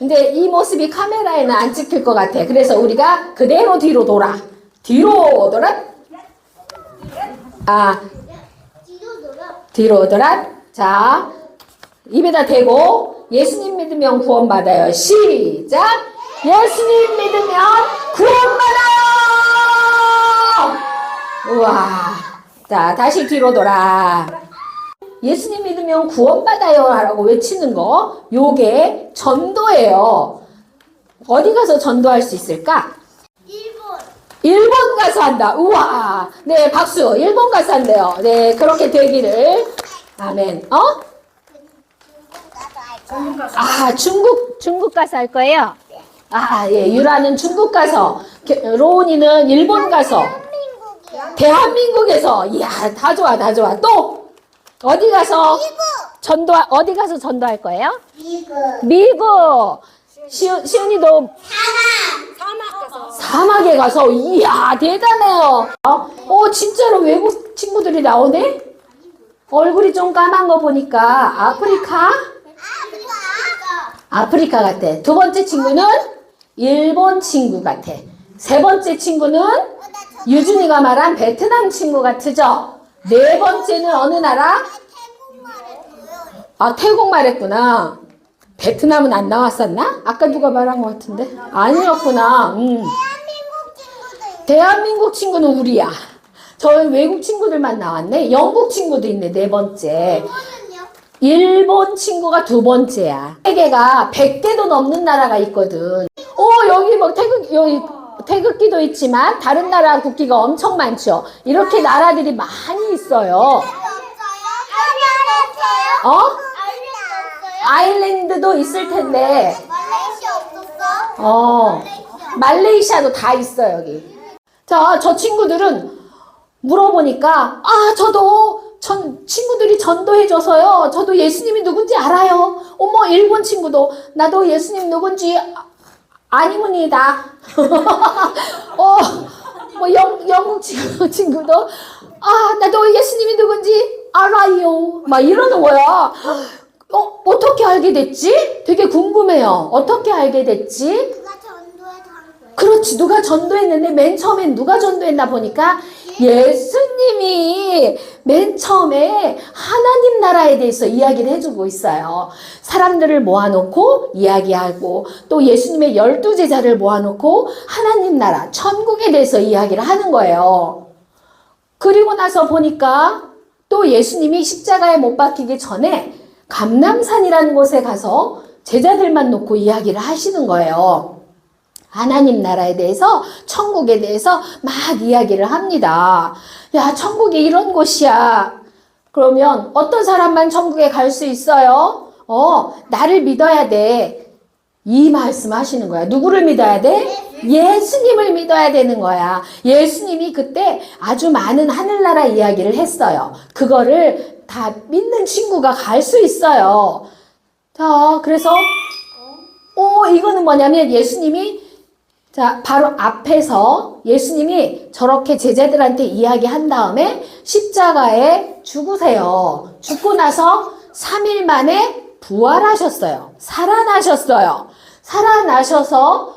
근데 이 모습이 카메라에는 안 찍힐 것 같아. 그래서 우리가 그대로 뒤로 돌아. 뒤로 돌아. 아, 뒤로 돌아. 자, 입에다 대고 예수님 믿으면 구원받아요. 시작. 예수님 믿으면 구원받아요. 우와. 자, 다시 뒤로 돌아. 예수님 믿으면 구원받아요. 라고 외치는 거. 요게 전도예요. 어디 가서 전도할 수 있을까? 일본. 일본 가서 한다. 우와. 네, 박수. 일본 가서 한대요. 네, 그렇게 되기를. 아멘. 어? 중국 가서. 아, 중국, 중국 가서 할 거예요? 아, 예. 유라는 중국 가서, 게- 로운이는 일본 가서. 대한민국에서. 이야, 다 좋아, 다 좋아. 또, 어디 가서 전도, 어디 가서 전도할 거예요? 미국. 미국. 시은, 시은이도 사막 가서. 사막에 가서, 이야, 대단해요. 어, 어, 진짜로 외국 친구들이 나오네? 얼굴이 좀 까만 거 보니까 아프리카? 아프리카. 아프리카 같아. 두 번째 친구는 일본 친구 같아. 세 번째 친구는 유준이가 말한 베트남 친구 같으죠? 네 번째는 어느 나라? 아, 태국 말 했구나. 베트남은 안 나왔었나? 아까 누가 말한 것 같은데? 아니었구나. 음. 대한민국 친구는 우리야. 저희 외국 친구들만 나왔네. 영국 친구도 있네, 네 번째. 일본 친구가 두 번째야. 세계가 100개도 넘는 나라가 있거든. 어, 여기 뭐 태극, 여기 태극기도 있지만 다른 나라 국기가 엄청 많죠. 이렇게 나라들이 많이 있어요. 어? 아일랜드도 있을 텐데? 어, 말레이시아도 다 있어, 여기. 자, 저 친구들은 물어보니까, 아, 저도 전, 친구들이 전도해줘서요. 저도 예수님이 누군지 알아요. 어머, 일본 친구도, 나도 예수님 누군지 아- 아니문이다. 어, 뭐, 영, 영국 친구, 친구도, 아, 나도 예수님이 누군지 알아요. 막 이러는 거야. 어, 어떻게 알게 됐지? 되게 궁금해요. 어떻게 알게 됐지? 그렇지. 누가 전도했는데 맨 처음엔 누가 전도했나 보니까 예수님이 맨 처음에 하나님 나라에 대해서 이야기를 해주고 있어요. 사람들을 모아놓고 이야기하고 또 예수님의 열두 제자를 모아놓고 하나님 나라, 천국에 대해서 이야기를 하는 거예요. 그리고 나서 보니까 또 예수님이 십자가에 못 박히기 전에 감남산이라는 곳에 가서 제자들만 놓고 이야기를 하시는 거예요. 하나님 나라에 대해서, 천국에 대해서 막 이야기를 합니다. 야, 천국이 이런 곳이야. 그러면 어떤 사람만 천국에 갈 수 있어요? 어, 나를 믿어야 돼. 이 말씀 하시는 거야. 누구를 믿어야 돼? 예수님을 믿어야 되는 거야. 예수님이 그때 아주 많은 하늘나라 이야기를 했어요. 그거를 다 믿는 친구가 갈 수 있어요. 자, 그래서, 어, 이거는 뭐냐면 예수님이 자, 바로 앞에서 예수님이 저렇게 제자들한테 이야기한 다음에 십자가에 죽으세요. 죽고 나서 3일 만에 부활하셨어요. 살아나셨어요. 살아나셔서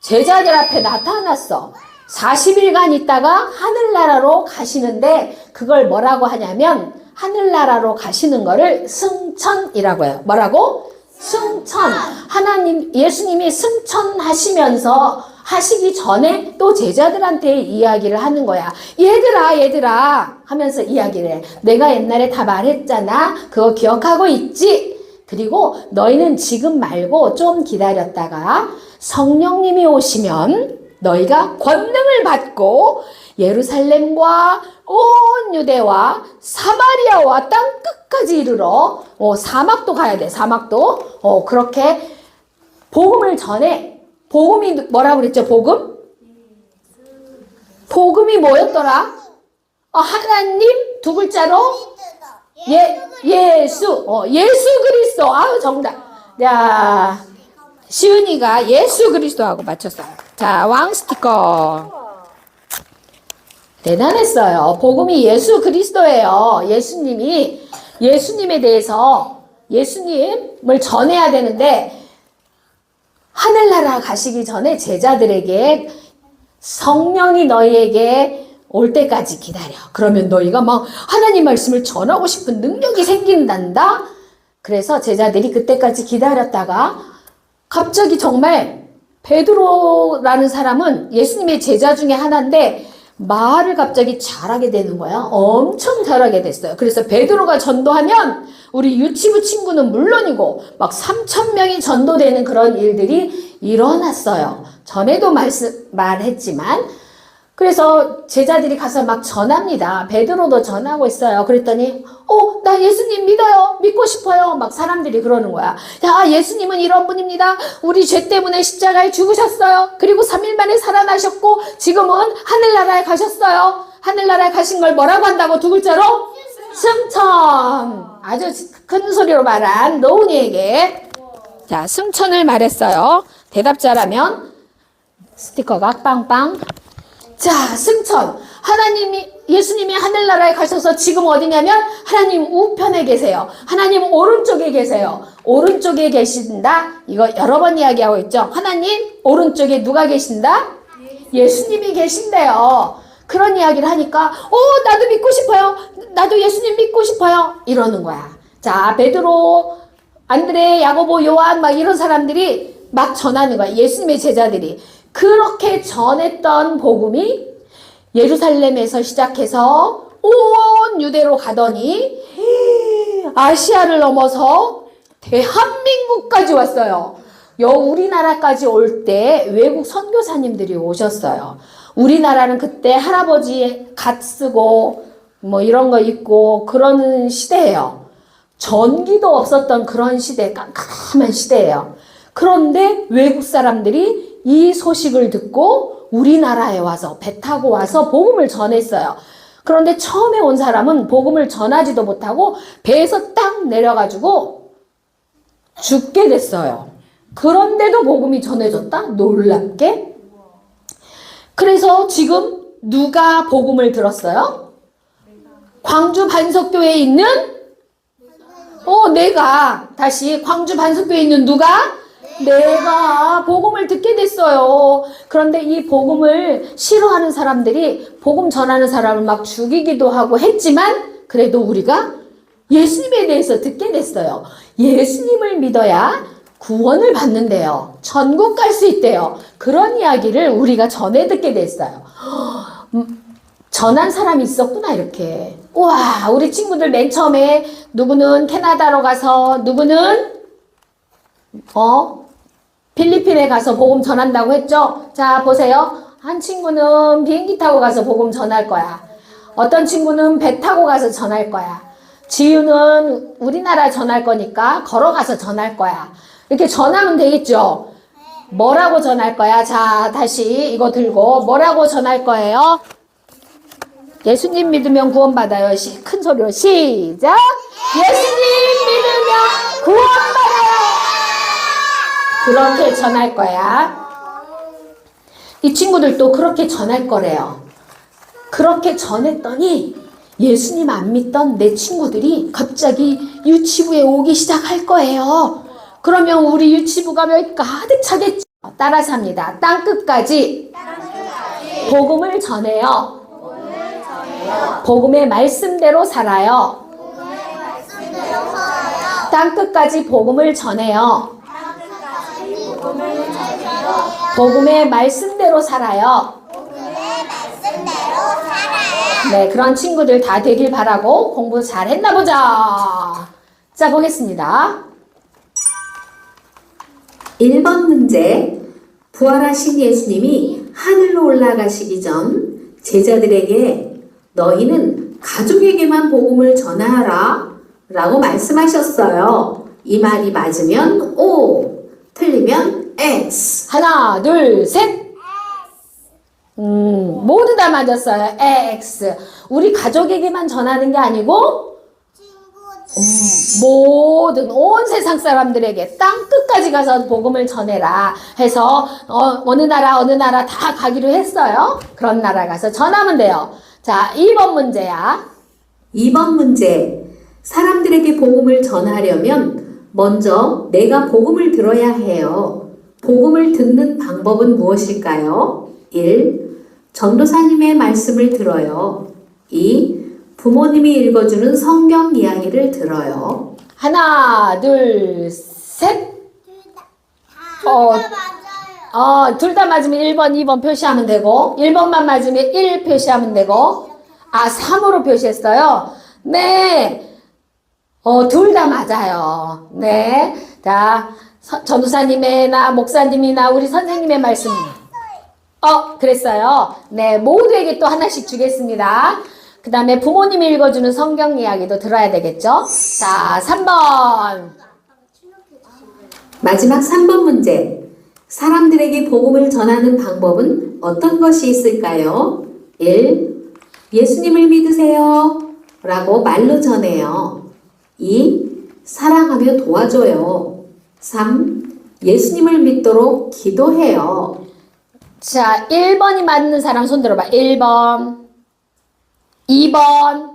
제자들 앞에 나타났어. 40일간 있다가 하늘나라로 가시는데 그걸 뭐라고 하냐면 하늘나라로 가시는 거를 승천이라고 해요. 뭐라고? 승천. 하나님, 예수님이 승천하시면서 하시기 전에 또 제자들한테 이야기를 하는 거야. 얘들아, 얘들아 하면서 이야기를 해. 내가 옛날에 다 말했잖아. 그거 기억하고 있지? 그리고 너희는 지금 말고 좀 기다렸다가 성령님이 오시면 너희가 권능을 받고 예루살렘과 온 유대와 사마리아와 땅 끝까지 이르러 어, 사막도 가야 돼 사막도. 어, 그렇게 복음을 전해. 복음이 뭐라고 그랬죠 복음? 복음이 뭐였더라? 어, 하나님 두 글자로 예 예수. 어 예수 그리스도. 아유 정답. 야 시은이가 예수 그리스도하고 맞췄어요 자 왕 스티커 대단했어요 복음이 예수 그리스도예요 예수님이 예수님에 대해서 예수님을 전해야 되는데 하늘나라 가시기 전에 제자들에게 성령이 너희에게 올 때까지 기다려. 그러면 너희가 막 하나님 말씀을 전하고 싶은 능력이 생긴단다. 그래서 제자들이 그때까지 기다렸다가 갑자기 정말 베드로라는 사람은 예수님의 제자 중에 하나인데 말을 갑자기 잘하게 되는 거야. 엄청 잘하게 됐어요. 그래서 베드로가 전도하면 우리 유치부 친구는 물론이고 막 3천 명이 전도되는 그런 일들이 일어났어요. 전에도 말씀 말했지만 그래서 제자들이 가서 막 전합니다. 베드로도 전하고 있어요. 그랬더니, 어, 나 예수님 믿어요. 믿고 싶어요. 막 사람들이 그러는 거야. 야, 예수님은 이런 분입니다. 우리 죄 때문에 십자가에 죽으셨어요. 그리고 3일 만에 살아나셨고, 지금은 하늘나라에 가셨어요. 하늘나라에 가신 걸 뭐라고 한다고 두 글자로? 승천. 아주 큰 소리로 말한 노은이에게. 자, 승천을 말했어요. 대답자라면 스티커가 빵빵. 자, 승천. 하나님이, 예수님이 하늘나라에 가셔서 지금 어디냐면 하나님 우편에 계세요. 하나님 오른쪽에 계세요. 오른쪽에 계신다. 이거 여러 번 이야기하고 있죠. 하나님 오른쪽에 누가 계신다? 예수님이 계신대요. 그런 이야기를 하니까, 어, 나도 믿고 싶어요. 나도 예수님 믿고 싶어요. 이러는 거야. 자, 베드로, 안드레, 야고보, 요한 막 이런 사람들이 막 전하는 거야. 예수님의 제자들이. 그렇게 전했던 복음이 예루살렘에서 시작해서 온 유대로 가더니 아시아를 넘어서 대한민국까지 왔어요. 여 우리나라까지 올 때 외국 선교사님들이 오셨어요. 우리나라는 그때 할아버지 갓 쓰고 뭐 이런 거 있고 그러는 시대예요. 전기도 없었던 그런 시대, 깜깜한 시대예요. 그런데 외국 사람들이 이 소식을 듣고 우리나라에 와서 배 타고 와서 복음을 전했어요. 그런데 처음에 온 사람은 복음을 전하지도 못하고 배에서 딱 내려가지고 죽게 됐어요. 그런데도 복음이 전해졌다? 놀랍게. 그래서 지금 누가 복음을 들었어요? 광주 반석교회에 있는 어, 내가 다시 광주 반석교에 있는 누가 내가 복음을 듣게 됐어요. 그런데 이 복음을 싫어하는 사람들이 복음 전하는 사람을 막 죽이기도 하고 했지만 그래도 우리가 예수님에 대해서 듣게 됐어요. 예수님을 믿어야 구원을 받는데요. 천국 갈 수 있대요. 그런 이야기를 우리가 전해 듣게 됐어요. 음, 전한 사람이 있었구나 이렇게. 우와 우리 친구들 맨 처음에 누구는 캐나다로 가서 누구는 어 필리핀에 가서 복음 전한다고 했죠. 자 보세요. 한 친구는 비행기 타고 가서 복음 전할 거야. 어떤 친구는 배 타고 가서 전할 거야. 지유는 우리나라 전할 거니까 걸어가서 전할 거야. 이렇게 전하면 되겠죠. 뭐라고 전할 거야? 자 다시 이거 들고 뭐라고 전할 거예요? 예수님 믿으면 구원받아요. 시, 큰 소리로 시작. 예수님 믿으면 구원받아요. 그렇게 전할 거야. 이 친구들도 그렇게 전할 거래요. 그렇게 전했더니 예수님 안 믿던 내 친구들이 갑자기 유치부에 오기 시작할 거예요. 그러면 우리 유치부 가면 가득 차겠죠. 따라서 합니다. 땅끝까지 복음을 전해요. 복음의 말씀대로 살아요. 땅끝까지 복음을 전해요. 복음의 말씀대로 살아요. 네, 그런 친구들 다 되길 바라고 공부 잘 했나 보자. 자, 보겠습니다. 1번 문제. 부활하신 예수님이 하늘로 올라가시기 전 제자들에게 너희는 가족에게만 복음을 전하라 라고 말씀하셨어요. 이 말이 맞으면 O, 틀리면 X. 하나, 둘, 셋. 음, 모두 다 맞았어요. X. 우리 가족에게만 전하는 게 아니고 모든 온 세상 사람들에게 땅 끝까지 가서 복음을 전해라 해서 어, 어느 나라 어느 나라 다 가기로 했어요. 그런 나라 가서 전하면 돼요. 자, 2번 문제야. 2번 문제. 사람들에게 복음을 전하려면 먼저 내가 복음을 들어야 해요. 복음을 듣는 방법은 무엇일까요? 1. 전도사님의 말씀을 들어요. 2. 부모님이 읽어주는 성경 이야기를 들어요. 하나, 둘, 셋. 둘다 어. 맞아요. 어, 둘 다 맞으면 1번, 2번 표시하면 되고, 1번만 맞으면 1 표시하면 되고, 아, 3으로 표시했어요? 네. 어, 둘 다 맞아요. 네. 자, 서- 전도사님이나 목사님이나 우리 선생님의 말씀. 어, 그랬어요. 네, 모두에게 또 하나씩 주겠습니다. 그 다음에 부모님이 읽어주는 성경 이야기도 들어야 되겠죠? 자, 3번. 마지막 3번 문제. 사람들에게 복음을 전하는 방법은 어떤 것이 있을까요? 1. 예수님을 믿으세요. 라고 말로 전해요. 2. 사랑하며 도와줘요. 3. 예수님을 믿도록 기도해요. 자, 1번이 맞는 사람 손 들어봐. 1번. 2번.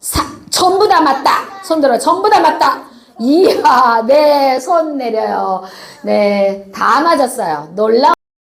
4, 전부 다 맞다. 손 들어. 전부 다 맞다. 이야, 네, 손 내려요. 네, 다 맞았어요. 놀라